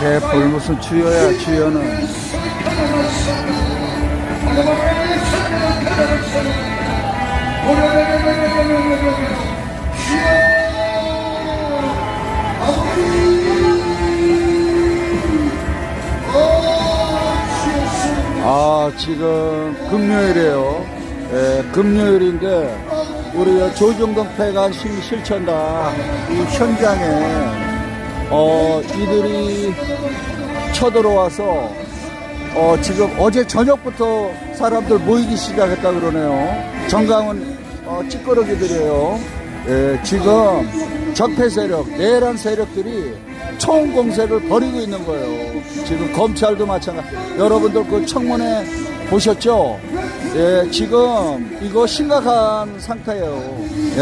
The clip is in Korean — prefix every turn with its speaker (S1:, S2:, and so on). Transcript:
S1: 개뿔 무슨 주여야 주여는. 아 지금 금요일이에요. 예, 금요일인데 우리 조정동패가 실- 실천다. 이 현장에 어 이들이 쳐들어와서 어 지금 어제 저녁부터 사람들 모이기 시작했다 그러네요. 정강은 어, 찌끄러기들이에요. 예, 지금 적폐 세력 내란 세력들이 총 공세를 벌이고 있는 거예요. 지금 검찰도 마찬가지 여러분들 그 청문회 보셨죠 예, 지금 이거 심각한 상태예요 예?